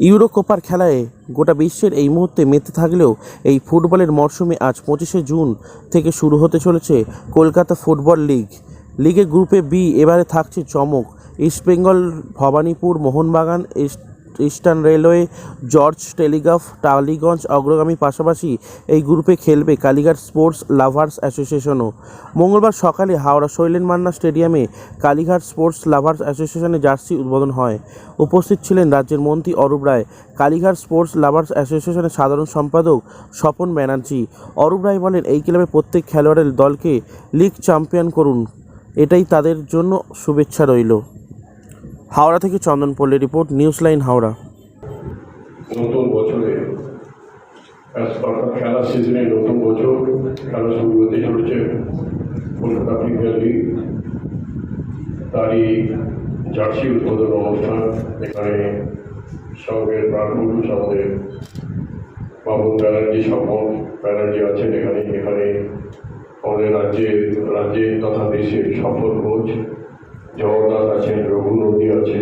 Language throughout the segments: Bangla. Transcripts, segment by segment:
ইউরো কোপার খেলায় গোটা বিশ্বের এই মুহূর্তে মেতে থাকলেও এই ফুটবলের মরশুমে আজ পঁচিশে জুন থেকে শুরু হতে চলেছে কলকাতা ফুটবল লিগ। লিগে গ্রুপে বি, এবারে থাকছে চমক। East Bengal Bhowanipore, Mohun Bagan, East Eastern Railway, George Telegraph, Tollygunge Agragami পাশাপাশি এই গ্রুপে খেলবে কালীঘাট স্পোর্টস লাভার্স অ্যাসোসিয়েশনও। মঙ্গলবার সকালে হাওড়া শৈলেন মান্না স্টেডিয়ামে কালীঘাট স্পোর্টস লাভার্স অ্যাসোসিয়েশনের জার্সি উদ্বোধন হয়। উপস্থিত ছিলেন রাজ্যের মন্ত্রী অরূপ রায়, কালীঘাট স্পোর্টস লাভার্স অ্যাসোসিয়েশনের সাধারণ সম্পাদক স্বপন ব্যানার্জি। অরূপ রায় বলেন, এই ক্লাবে প্রত্যেক খেলোয়াড়ের দলকে লিগ চ্যাম্পিয়ন করুন। এটাই তাদের জন্য শুভেচ্ছা রইল। হাওড়া থেকে চন্দন পল্লী রিপোর্ট নিউজ লাইন হাওড়া। নতুন বছরে খেলার সিজনে নতুন বছর খেলা শুরু হতে চলেছে। কলকাতা প্রিমিয়ার লিগ তারই জার্সি উদ্বোধন অনুষ্ঠান, এখানে সঙ্গে প্রাণ পুরুষ আমাদের বাবুন ব্যানার্জি স্বপন ব্যানার্জি আছেন এখানে এখানে আমাদের রাজ্যের রাজ্যে তথা দেশের সফল কোচ জগন্নাথ আছেন রঘু নদী আছে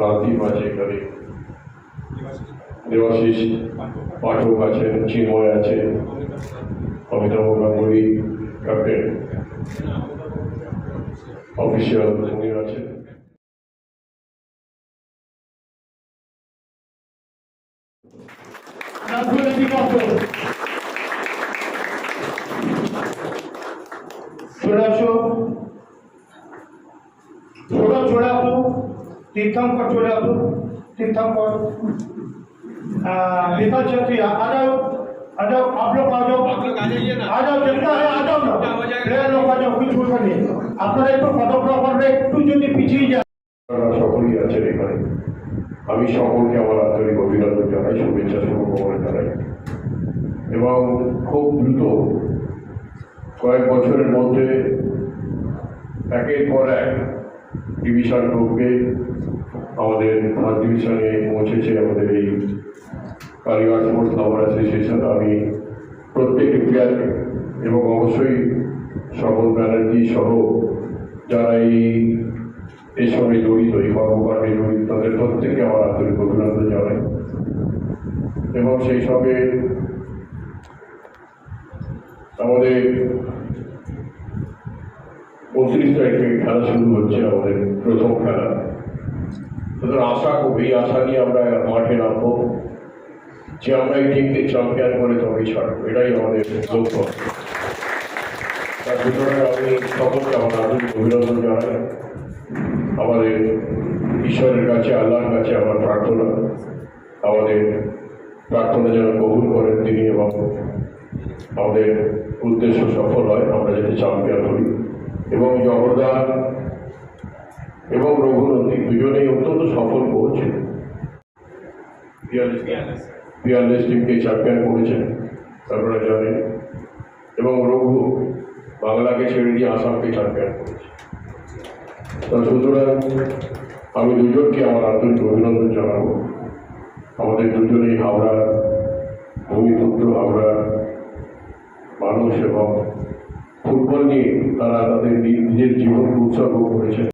রাজদীপ আছে এখানে দেবাশিস পাঠক আছেন, চিন্ময় আছে অমিতাভ গাঙ্গুলি, ক্যাপ্টেন অফিসিয়াল উনি আছেন। চলে ছোড়ো চলে আসো तीर्थंकर चले आओ तीर्थंकर विकास छत्री आ जाओ आ जाओ आप लोग आ जाओ आप लोग आ जाइए ना आ जाओ जनता है आ जाओ क्या ना हो जाएगा? প্লেয়ার লোক आ जाओ কিছু বলতে নেই আপনারা একটু ফটোগ্রাফাররা একটু যদি পিছিয়ে যান আপনারা সকলেই আছেন এখানে আমি সকলকে আমার আন্তরিক অভিনন্দন জানাই শুভেচ্ছা শুভকামনা জানাই এবং খুব দ্রুত কয়েক বছরের মধ্যে একের পর এক ডিভিশন ঢুকবে আমাদের ফার্স্ট ডিভিশনে পৌঁছেছে আমাদের এই কালীঘাট স্পোর্টস লাভার অ্যাসোসিয়েশন আমি প্রত্যেকটি প্লেয়ার এবং অবশ্যই সকল ব্যানার্জি সহ যারা এই এর সঙ্গে জড়িত, এই কর্মকাণ্ডে জড়িত, তাদের প্রত্যেককে আমার আন্তরিক অভিনন্দন জানাই। এবং সেই সঙ্গে আমাদের উনত্রিশ তারিখে খেলা শুরু হচ্ছে আমাদের প্রথম খেলা। সুতরাং আশা করি এই আশা নিয়ে আমরা মাঠে নামবো। যে আমরা এই টিমকে চ্যাম্পিয়ন করে তবেই ছাড়বো, এটাই আমাদের লক্ষ্য। তার সুতরাং আমি সকলকে আমার আন্তরিক অভিনন্দন জানাই। আমাদের ঈশ্বরের কাছে, আল্লাহর কাছে আমার প্রার্থনা। আমাদের প্রার্থনা যেন কবুল করেন তিনি এবং আমাদের উদ্দেশ্য সফল হয়, আমরা যাতে চ্যাম্পিয়ন হই। এবং জগদ্দার এবং রঘুনন্দী দুজনেই অত্যন্ত সফল কোচ বিয়াল্লিশ টিমকে চ্যাম্পিয়ন করেছেন আপনারা জানেন। এবং রঘু বাংলাকে ছেড়ে দিয়ে আসামকে চ্যাম্পিয়ন করেছে। সুতরাং আমি দুজনকে আমার আন্তরিক অভিনন্দন জানাব। আমাদের দুজনেই হাওড়ার ভূমিপুত্র হাওড়ার মানুষ এবং ফুটবল নিয়ে তারা তাদের নিজের জীবনকে উৎসর্গ করেছে